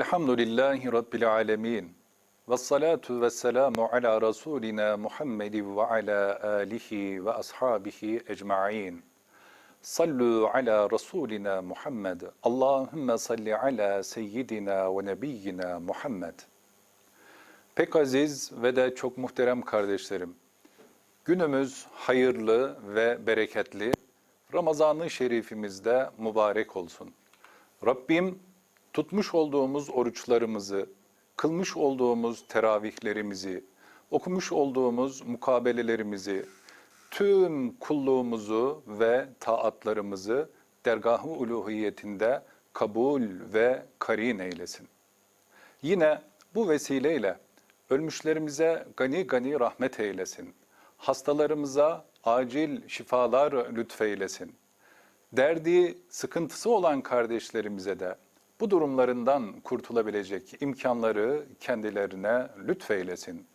Elhamdülillahi Rabbil alemin. Ve salatu ve selamu ala Resulina Muhammedin ve ala alihi ve ashabihi ecma'in. Sallu ala Resulina Muhammed. Allahümme salli ala seyyidina ve nebiyyina Muhammed. Pek aziz ve de çok muhterem kardeşlerim. Günümüz hayırlı ve bereketli. Ramazan-ı şerifimizde mübarek olsun. Rabbim tutmuş olduğumuz oruçlarımızı, kılmış olduğumuz teravihlerimizi, okumuş olduğumuz mukabelelerimizi, tüm kulluğumuzu ve taatlarımızı dergah-ı uluhiyetinde kabul ve karin eylesin. Yine bu vesileyle ölmüşlerimize gani gani rahmet eylesin. Hastalarımıza acil şifalar lütfeylesin. Derdi, sıkıntısı olan kardeşlerimize de bu durumlarından kurtulabilecek imkanları kendilerine lütfeylesin.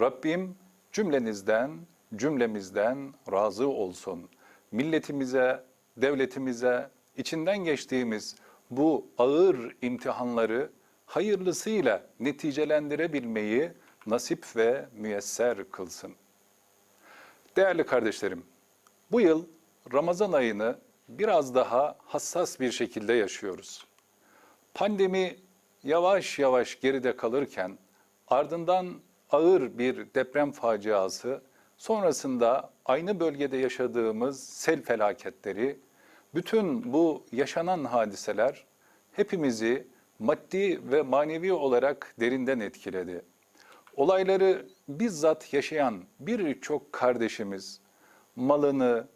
Rabbim cümlenizden, cümlemizden razı olsun. Milletimize, devletimize, içinden geçtiğimiz bu ağır imtihanları hayırlısıyla neticelendirebilmeyi nasip ve müyesser kılsın. Değerli kardeşlerim, bu yıl Ramazan ayını biraz daha hassas bir şekilde yaşıyoruz. Pandemi yavaş yavaş geride kalırken ardından ağır bir deprem faciası, sonrasında aynı bölgede yaşadığımız sel felaketleri, bütün bu yaşanan hadiseler hepimizi maddi ve manevi olarak derinden etkiledi. Olayları bizzat yaşayan birçok kardeşimiz malını,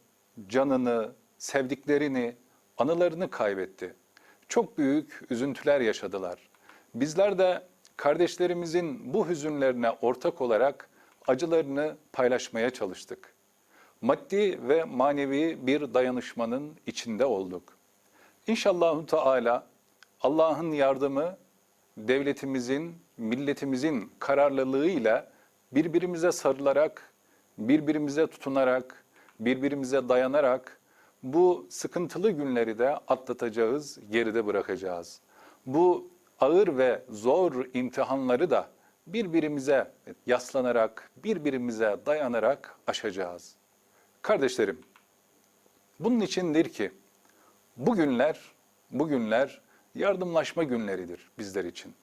canını, sevdiklerini, anılarını kaybetti. Çok büyük üzüntüler yaşadılar. Bizler de kardeşlerimizin bu hüzünlerine ortak olarak acılarını paylaşmaya çalıştık. Maddi ve manevi bir dayanışmanın içinde olduk. İnşallahu Teala Allah'ın yardımı devletimizin, milletimizin kararlılığıyla birbirimize sarılarak, birbirimize tutunarak, birbirimize dayanarak bu sıkıntılı günleri de atlatacağız, geride bırakacağız. Bu ağır ve zor imtihanları da birbirimize yaslanarak, birbirimize dayanarak aşacağız. Kardeşlerim, bunun içindir ki bugünler, bugünler yardımlaşma günleridir bizler için.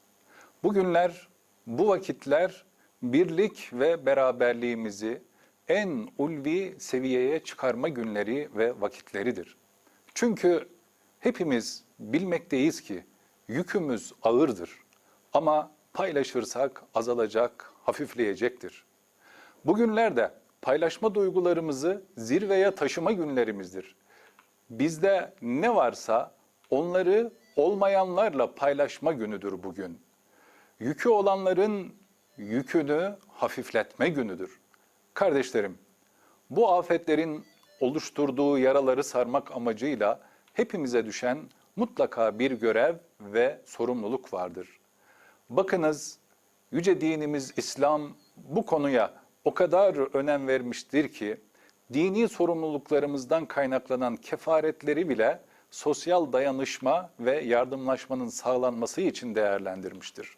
Bu günler, bu vakitler birlik ve beraberliğimizi en ulvi seviyeye çıkarma günleri ve vakitleridir. Çünkü hepimiz bilmekteyiz ki yükümüz ağırdır ama paylaşırsak azalacak, hafifleyecektir. Bugünlerde paylaşma duygularımızı zirveye taşıma günlerimizdir. Bizde ne varsa onları olmayanlarla paylaşma günüdür bugün. Yükü olanların yükünü hafifletme günüdür. Kardeşlerim, bu afetlerin oluşturduğu yaraları sarmak amacıyla hepimize düşen mutlaka bir görev ve sorumluluk vardır. Bakınız, yüce dinimiz İslam bu konuya o kadar önem vermiştir ki, dini sorumluluklarımızdan kaynaklanan kefaretleri bile sosyal dayanışma ve yardımlaşmanın sağlanması için değerlendirmiştir.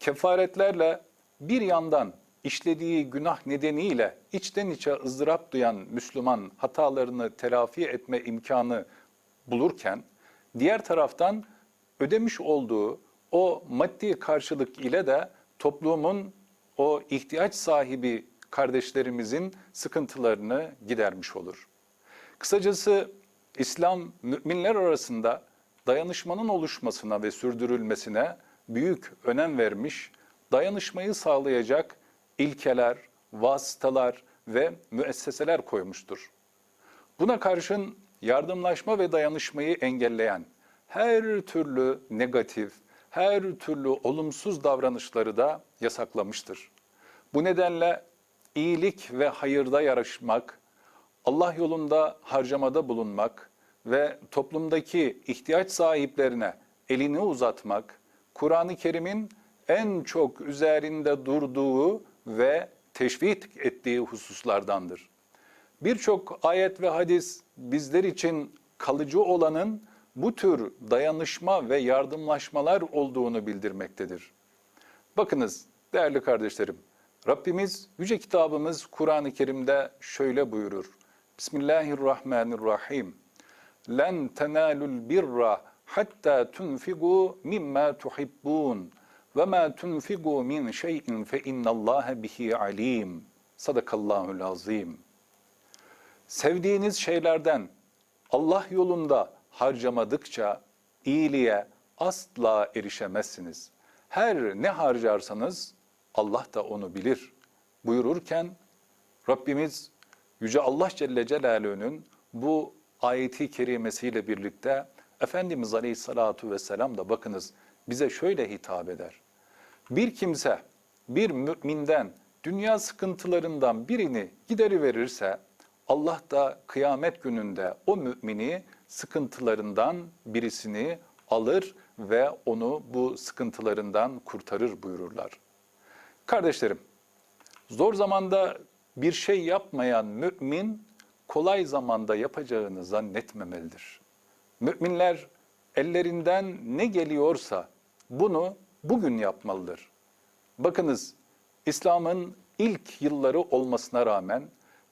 Kefaretlerle bir yandan işlediği günah nedeniyle içten içe ızdırap duyan Müslüman hatalarını telafi etme imkanı bulurken, diğer taraftan ödemiş olduğu o maddi karşılık ile de toplumun o ihtiyaç sahibi kardeşlerimizin sıkıntılarını gidermiş olur. Kısacası İslam müminler arasında dayanışmanın oluşmasına ve sürdürülmesine büyük önem vermiş, dayanışmayı sağlayacak ilkeler, vasıtalar ve müesseseler koymuştur. Buna karşın yardımlaşma ve dayanışmayı engelleyen her türlü negatif, her türlü olumsuz davranışları da yasaklamıştır. Bu nedenle iyilik ve hayırda yarışmak, Allah yolunda harcamada bulunmak ve toplumdaki ihtiyaç sahiplerine elini uzatmak, Kur'an-ı Kerim'in en çok üzerinde durduğu ve teşvik ettiği hususlardandır. Birçok ayet ve hadis bizler için kalıcı olanın bu tür dayanışma ve yardımlaşmalar olduğunu bildirmektedir. Bakınız değerli kardeşlerim, Rabbimiz Yüce Kitabımız Kur'an-ı Kerim'de şöyle buyurur. Bismillahirrahmanirrahim. Len tenalul birra hatta tunfigu mimma tuhibbun ve ma tunfigu min şey'in fe innallaha bihi alim. Sadakallahul azim. Sevdiğiniz şeylerden Allah yolunda harcamadıkça iyiliğe asla erişemezsiniz. Her ne harcarsanız Allah da onu bilir. Buyururken Rabbimiz Yüce Allah Celle Celaluhu'nun bu ayeti kerimesiyle birlikte Efendimiz Aleyhissalatu Vesselam da bakınız bize şöyle hitap eder. Bir kimse bir müminden dünya sıkıntılarından birini gideri verirse Allah da kıyamet gününde o mümini sıkıntılarından birisini alır ve onu bu sıkıntılarından kurtarır buyururlar. Kardeşlerim, zor zamanda bir şey yapmayan mümin kolay zamanda yapacağını zannetmemelidir. Müminler ellerinden ne geliyorsa bunu bugün yapmalıdır. Bakınız İslam'ın ilk yılları olmasına rağmen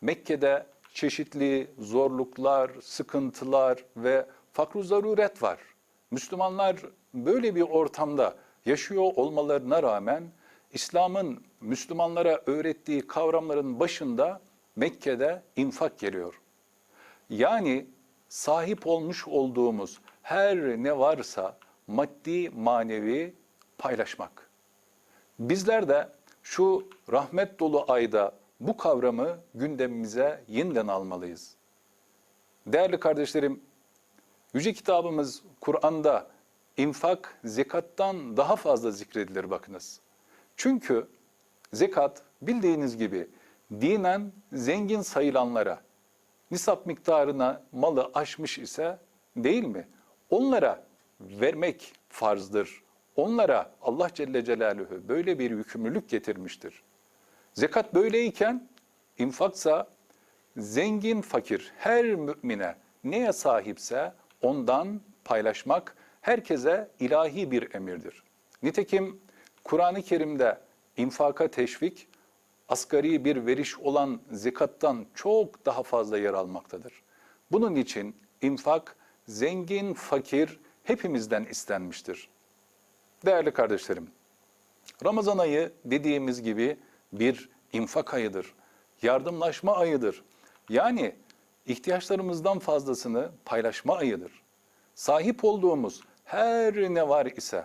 Mekke'de çeşitli zorluklar, sıkıntılar ve fakru zaruret var. Müslümanlar böyle bir ortamda yaşıyor olmalarına rağmen İslam'ın Müslümanlara öğrettiği kavramların başında Mekke'de infak geliyor. Yani sahip olmuş olduğumuz her ne varsa maddi manevi paylaşmak. Bizler de şu rahmet dolu ayda bu kavramı gündemimize yeniden almalıyız. Değerli kardeşlerim, Yüce Kitabımız Kur'an'da infak zekattan daha fazla zikredilir bakınız. Çünkü zekat bildiğiniz gibi dinen zengin sayılanlara, nisap miktarına malı aşmış ise değil mi? Onlara vermek farzdır. Onlara Allah Celle Celaluhu böyle bir yükümlülük getirmiştir. Zekat böyleyken infaksa zengin fakir her mümine neye sahipse ondan paylaşmak herkese ilahi bir emirdir. Nitekim Kur'an-ı Kerim'de infaka teşvik asgari bir veriş olan zekattan çok daha fazla yer almaktadır. Bunun için infak zengin, fakir hepimizden istenmiştir. Değerli kardeşlerim, Ramazan ayı dediğimiz gibi bir infak ayıdır. Yardımlaşma ayıdır. Yani ihtiyaçlarımızdan fazlasını paylaşma ayıdır. Sahip olduğumuz her ne var ise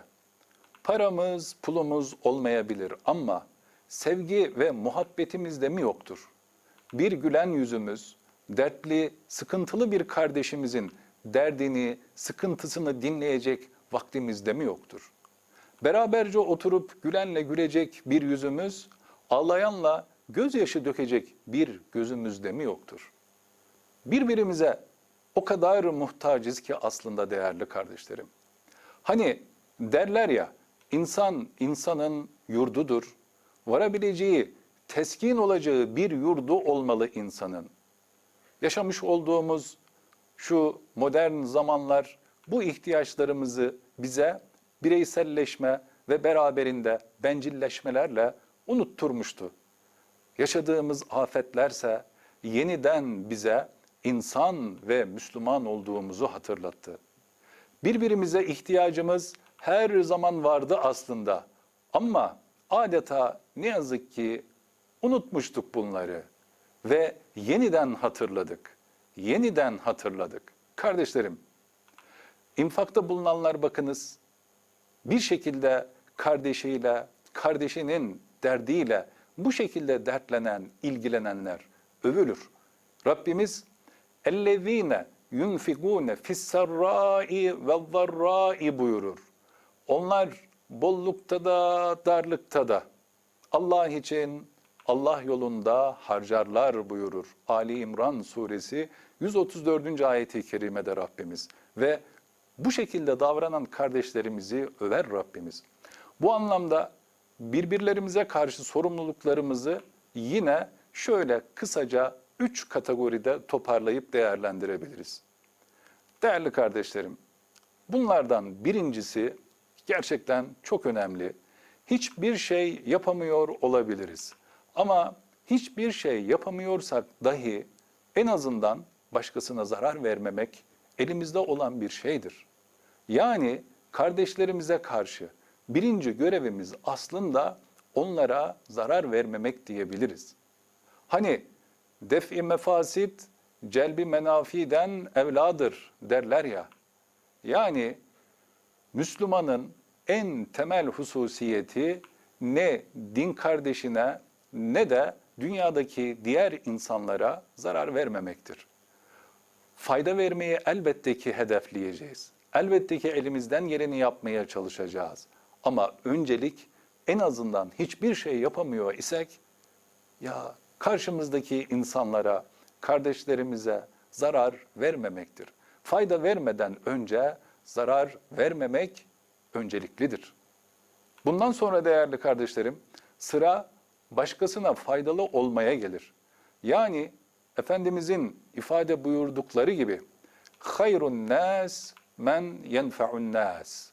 paramız, pulumuz olmayabilir ama sevgi ve muhabbetimiz de mi yoktur? Bir gülen yüzümüz, dertli, sıkıntılı bir kardeşimizin derdini, sıkıntısını dinleyecek vaktimiz de mi yoktur? Beraberce oturup gülenle gülecek bir yüzümüz, ağlayanla gözyaşı dökecek bir gözümüzde mi yoktur? Birbirimize o kadar muhtacız ki aslında değerli kardeşlerim. Hani derler ya, insan insanın yurdudur. Varabileceği, teskin olacağı bir yurdu olmalı insanın. Yaşamış olduğumuz şu modern zamanlar bu ihtiyaçlarımızı bize bireyselleşme ve beraberinde bencilleşmelerle unutturmuştu. Yaşadığımız afetlerse yeniden bize insan ve Müslüman olduğumuzu hatırlattı. Birbirimize ihtiyacımız her zaman vardı aslında ama adeta ne yazık ki unutmuştuk bunları ve yeniden hatırladık yeniden hatırladık. Kardeşlerim, infakta bulunanlar bakınız, bir şekilde kardeşiyle, kardeşinin derdiyle bu şekilde dertlenen, ilgilenenler övülür. Rabbimiz ellezine yunfikune fissarrai ve zarrai buyurur. Onlar bollukta da darlıkta da Allah için Allah yolunda harcarlar buyurur. Ali İmran suresi 134. ayeti kerimede Rabbimiz. Ve bu şekilde davranan kardeşlerimizi över Rabbimiz. Bu anlamda birbirlerimize karşı sorumluluklarımızı yine şöyle kısaca üç kategoride toparlayıp değerlendirebiliriz. Değerli kardeşlerim, Bunlardan birincisi gerçekten çok önemli. Hiçbir şey yapamıyor olabiliriz. Ama hiçbir şey yapamıyorsak dahi en azından başkasına zarar vermemek elimizde olan bir şeydir. Yani kardeşlerimize karşı birinci görevimiz aslında onlara zarar vermemek diyebiliriz. Hani def-i mefasit celbi menafiden evladır derler ya. Yani Müslümanın en temel hususiyeti ne din kardeşine ne de dünyadaki diğer insanlara zarar vermemektir. Fayda vermeyi elbette ki hedefleyeceğiz. Elbette ki elimizden geleni yapmaya çalışacağız. Ama öncelik en azından hiçbir şey yapamıyor isek ya karşımızdaki insanlara, kardeşlerimize zarar vermemektir. Fayda vermeden önce zarar vermemek önceliklidir. Bundan sonra değerli kardeşlerim sıra başkasına faydalı olmaya gelir. Yani Efendimizin ifade buyurdukları gibi hayrun nas men yenfe'un nas.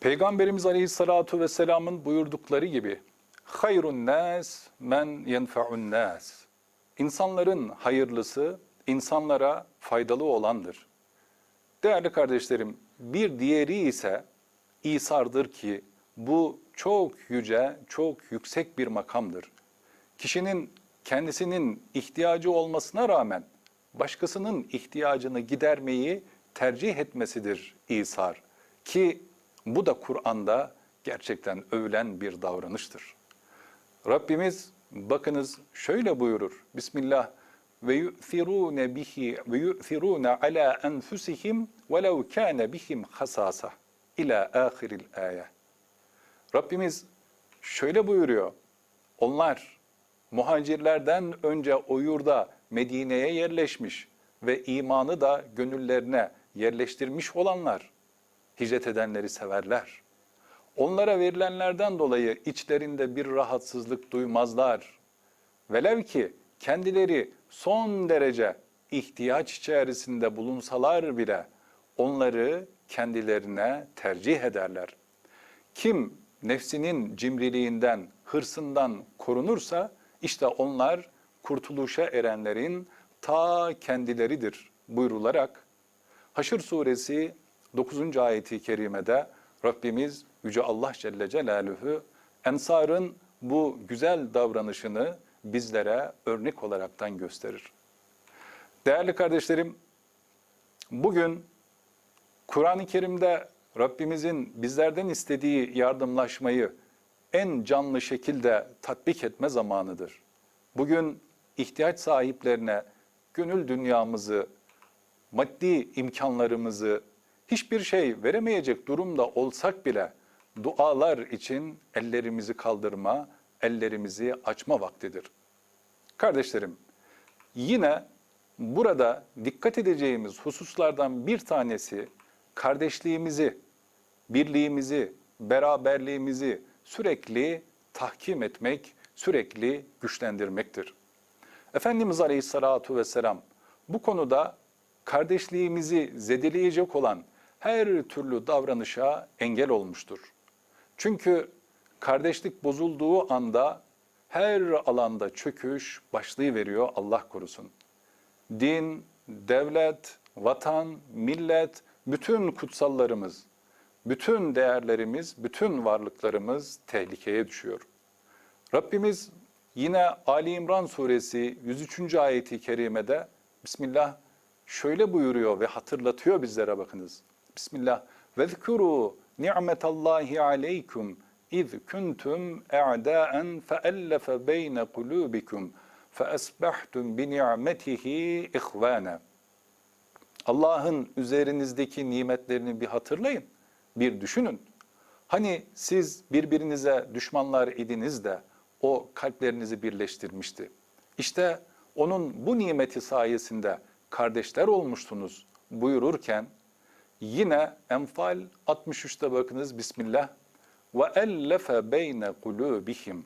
Peygamberimiz Aleyhissalatu vesselam'ın buyurdukları gibi hayrun nas men yenfe'un nas. İnsanların hayırlısı insanlara faydalı olandır. Değerli kardeşlerim, bir diğeri ise İsar'dır ki bu çok yüce, çok yüksek bir makamdır. Kişinin kendisinin ihtiyacı olmasına rağmen başkasının ihtiyacını gidermeyi tercih etmesidir İsar. Ki bu da Kur'an'da gerçekten övülen bir davranıştır. Rabbimiz bakınız şöyle buyurur. Bismillah ve yu'thirune bihi ve yu'thirune ala enfusihim velau kana bihim hasasa ila ahiril ayet. Rabbimiz şöyle buyuruyor. Onlar muhacirlerden önce o yurda Medine'ye yerleşmiş ve imanı da gönüllerine yerleştirmiş olanlar hicret edenleri severler. Onlara verilenlerden dolayı içlerinde bir rahatsızlık duymazlar. Velev ki kendileri son derece ihtiyaç içerisinde bulunsalar bile onları kendilerine tercih ederler. Kim nefsinin cimriliğinden, hırsından korunursa işte onlar kurtuluşa erenlerin ta kendileridir buyrularak Haşr suresi 9. ayeti kerimede Rabbimiz Yüce Allah Celle Celaluhu Ensar'ın bu güzel davranışını bizlere örnek olaraktan gösterir. Değerli kardeşlerim, bugün Kur'an-ı Kerim'de Rabbimizin bizlerden istediği yardımlaşmayı en canlı şekilde tatbik etme zamanıdır. Bugün ihtiyaç sahiplerine gönül dünyamızı, maddi imkanlarımızı hiçbir şey veremeyecek durumda olsak bile dualar için ellerimizi kaldırma, ellerimizi açma vaktidir. Kardeşlerim, yine burada dikkat edeceğimiz hususlardan bir tanesi kardeşliğimizi, birliğimizi, beraberliğimizi sürekli tahkim etmek, sürekli güçlendirmektir. Efendimiz Aleyhisselatü Vesselam bu konuda kardeşliğimizi zedeleyecek olan her türlü davranışa engel olmuştur. Çünkü kardeşlik bozulduğu anda her alanda çöküş başlayıveriyor Allah korusun. Din, devlet, vatan, millet, bütün kutsallarımız, bütün değerlerimiz, bütün varlıklarımız tehlikeye düşüyor. Rabbimiz yine Ali İmran suresi 103. ayeti kerimede Bismillah şöyle buyuruyor ve hatırlatıyor bizlere bakınız. Bismillah. Vezkuru ni'metallahi aleykum iz kuntum a'daen feellefe beyne kulubikum feesbahtum bi ni'metihi ihvana. Allah'ın üzerinizdeki nimetlerini bir hatırlayın, bir düşünün. Hani siz birbirinize düşmanlar idiniz de o kalplerinizi birleştirmişti. İşte onun bu nimeti sayesinde kardeşler olmuştunuz buyururken yine Enfal 63'te bakınız Bismillah. Ve ellefe beyne kulubihim.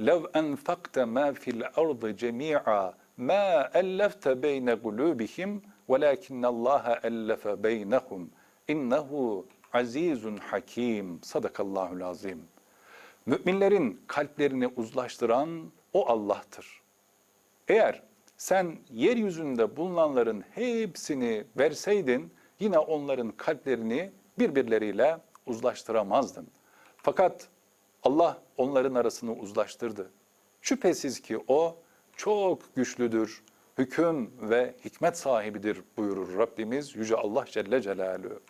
Lev enfakte ma fil ardı cemi'a. Ma ellefte beyne kulubihim. Velakinnallaha ellefe beynehum. İnnehu azizun hakim. Sadakallahul azim. Müminlerin kalplerini uzlaştıran o Allah'tır. Eğer sen yeryüzünde bulunanların hepsini verseydin yine onların kalplerini birbirleriyle uzlaştıramazdın. Fakat Allah onların arasını uzlaştırdı. Şüphesiz ki o çok güçlüdür, hüküm ve hikmet sahibidir buyurur Rabbimiz Yüce Allah Celle Celaluhu.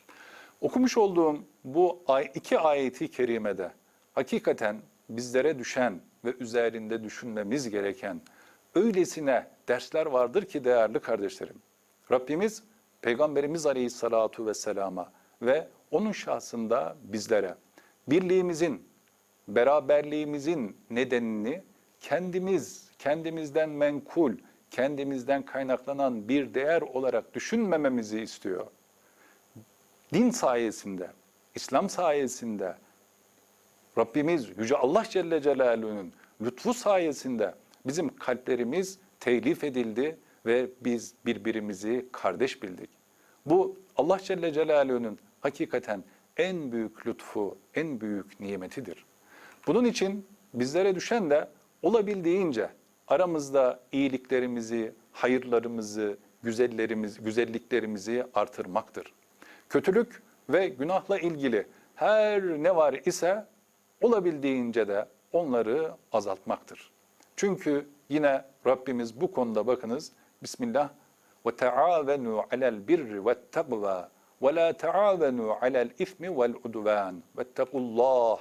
Okumuş olduğum bu iki ayeti kerimede hakikaten bizlere düşen ve üzerinde düşünmemiz gereken öylesine dersler vardır ki değerli kardeşlerim. Rabbimiz Peygamberimiz Aleyhissalatu Vesselam'a ve onun şahsında bizlere birliğimizin, beraberliğimizin nedenini kendimiz, kendimizden menkul, kendimizden kaynaklanan bir değer olarak düşünmememizi istiyor. Din sayesinde, İslam sayesinde, Rabbimiz Yüce Allah Celle Celaluhu'nun lütfu sayesinde bizim kalplerimiz telif edildi ve biz birbirimizi kardeş bildik. Bu Allah Celle Celaluhu'nun hakikaten en büyük lütfu, en büyük nimetidir. Bunun için bizlere düşen de olabildiğince aramızda iyiliklerimizi, hayırlarımızı, güzellerimiz, güzelliklerimizi artırmaktır. Kötülük ve günahla ilgili her ne var ise olabildiğince de onları azaltmaktır. Çünkü yine Rabbimiz bu konuda bakınız Bismillah ve taavenu alel birri ve takva ve la taavenu alel ismi vel udvan vettekullah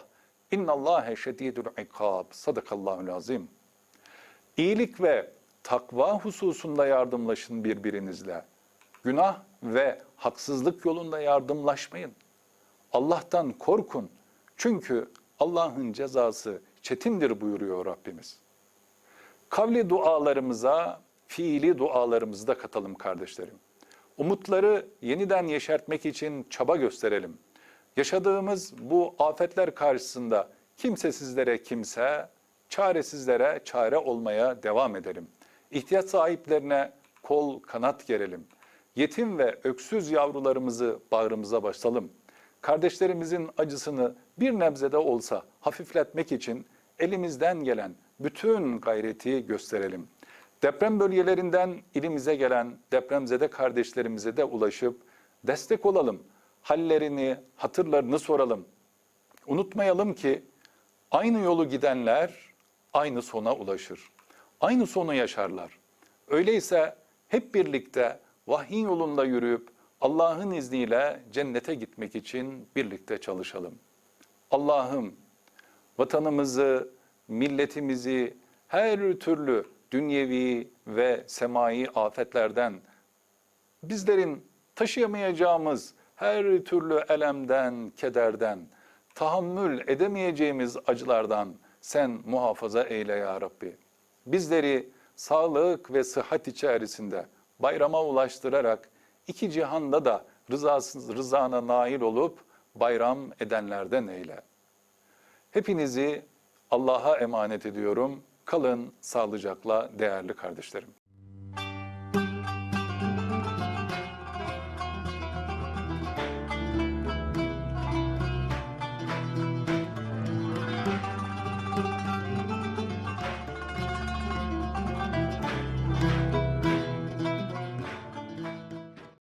innallâhe şedîdül ikab sadakallahul azim. İyilik ve takva hususunda yardımlaşın birbirinizle. Günah ve haksızlık yolunda yardımlaşmayın. Allah'tan korkun. Çünkü Allah'ın cezası çetindir buyuruyor Rabbimiz. Kavli dualarımıza, fiili dualarımızı da katalım kardeşlerim. Umutları yeniden yeşertmek için çaba gösterelim. Yaşadığımız bu afetler karşısında kimsesizlere kimse, çaresizlere çare olmaya devam edelim. İhtiyaç sahiplerine kol kanat gerelim. Yetim ve öksüz yavrularımızı bağrımıza basalım. Kardeşlerimizin acısını bir nebzede olsa hafifletmek için elimizden gelen bütün gayreti gösterelim. Deprem bölgelerinden ilimize gelen depremzede kardeşlerimize de ulaşıp destek olalım. Hallerini, hatırlarını soralım. Unutmayalım ki aynı yolu gidenler aynı sona ulaşır. Aynı sonu yaşarlar. Öyleyse hep birlikte vahiy yolunda yürüyüp Allah'ın izniyle cennete gitmek için birlikte çalışalım. Allah'ım vatanımızı, milletimizi her türlü dünyevi ve semai afetlerden, bizlerin taşıyamayacağımız her türlü elemden, kederden, tahammül edemeyeceğimiz acılardan sen muhafaza eyle ya Rabbi. Bizleri sağlık ve sıhhat içerisinde bayrama ulaştırarak iki cihanda da rızasız, rızana nail olup bayram edenlerden eyle. Hepinizi Allah'a emanet ediyorum. Kalın sağlıcakla değerli kardeşlerim.